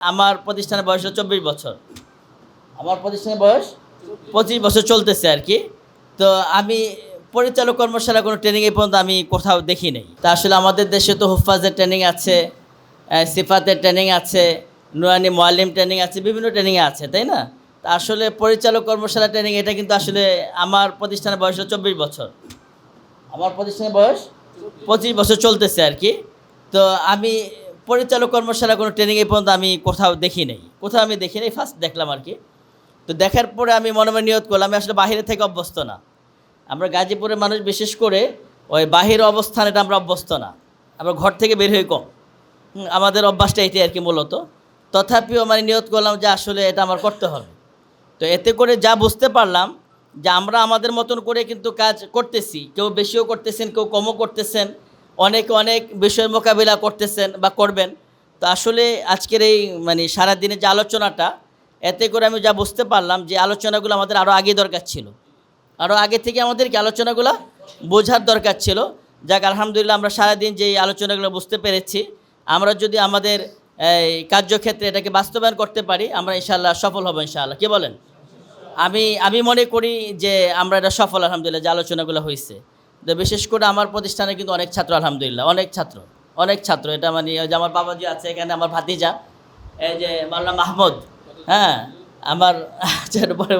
আমার প্রতিষ্ঠানের বয়স হলো চব্বিশ বছর। আমার প্রতিষ্ঠানের বয়স পঁচিশ বছর চলতেছে আর কি। তো আমি পরিচালক কর্মশালা কোনো ট্রেনিং এই পর্যন্ত আমি কোথাও দেখি নাই। তা আসলে আমাদের দেশে তো হুফাজের ট্রেনিং আছে সিফাতের ট্রেনিং আছে, নুরানি মোয়ালিম ট্রেনিং আছে, বিভিন্ন ট্রেনিং আছে, তাই না? তা আসলে পরিচালক কর্মশালা ট্রেনিং এটা কিন্তু আসলে আমার প্রতিষ্ঠানের বয়স হলো চব্বিশ বছর। আমার প্রতিষ্ঠানের বয়স পঁচিশ বছর চলতেছে আর কি। তো আমি পরিচালক কর্মশালা কোনো ট্রেনিং এই পর্যন্ত আমি কোথাও দেখি নাই। কোথাও আমি দেখি নাই ফার্স্ট দেখলাম আর কি। তো দেখার পরে আমি মনে মনে নিয়ত করলাম, আমি আসলে বাহিরে থেকে অভ্যস্ত না। আমরা গাজীপুরের মানুষ, বিশেষ করে ওই বাহির অবস্থান, এটা আমরা অভ্যস্ত না। আমরা ঘর থেকে বের হয়ে কম। আমাদের অভ্যাসটা এটাই আর কি মূলত। তথাপিও মানে নিয়ত করলাম যে আসলে এটা আমার করতে হবে। তো এতে করে যা বুঝতে পারলাম যে আমরা আমাদের মতন করে কিন্তু কাজ করতেছি। কেউ বেশিও করতেছেন, কেউ কমও করতেছেন। অনেকে, অনেক বিষয়ের মোকাবিলা করতেছেন বা করবেন। তো আসলে আজকের এই মানে সারাদিনের যে আলোচনাটা, এতে করে আমি যা বুঝতে পারলাম যে আলোচনাগুলো আমাদের আরও আগে দরকার ছিল। আরও আগে থেকে আমাদেরকে আলোচনাগুলো বোঝার দরকার ছিল। যাক, আলহামদুলিল্লাহ আমরা সারাদিন যে আলোচনাগুলো বুঝতে পেরেছি, আমরা যদি আমাদের, এই কার্যক্ষেত্রে এটাকে বাস্তবায়ন করতে পারি, আমরা ইনশাল্লাহ সফল হব ইনশাআল্লাহ। কি বলেন? আমি আমি মনে করি যে আমরা এটা সফল, আলহামদুলিল্লাহ, যে আলোচনাগুলো হয়েছে তো বিশেষ করে আমার প্রতিষ্ঠানে কিন্তু অনেক ছাত্র আলহামদুলিল্লাহ অনেক ছাত্র অনেক ছাত্র। এটা মানে যে আমার বাবাজি আছে এখানে আমার ভাতিজা এই যে মাল্লা মাহমুদ হ্যাঁ আমার আচ্ছা, পরে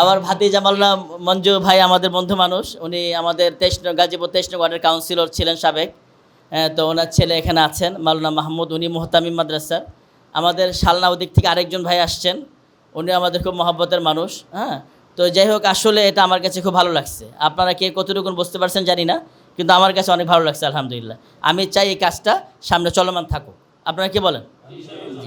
আমার ভাতিজা মাল্লা মঞ্জু ভাই আমাদের বন্ধু মানুষ উনি আমাদের তেইশ গাজীপুর তেইশ ওয়ার্ডের কাউন্সিলর ছিলেন সাবেক। হ্যাঁ, তো ওনার ছেলে এখানে আছেন মাওলানা মাহমুদ উনি মোহতামিম মাদ্রাসার আমাদের শালনা ওদিক থেকে আরেকজন ভাই আসছেন উনি আমাদের খুব মহব্বতের মানুষ হ্যাঁ তো যাই হোক, আসলে এটা আমার কাছে খুব ভালো লাগছে। আপনারা কে কতটুকু বুঝতে পারছেন জানি না, কিন্তু আমার কাছে অনেক ভালো লাগছে, আলহামদুলিল্লাহ। আমি চাই এই কাজটা সামনে চলমান থাকুক। আপনারা কি বলেন?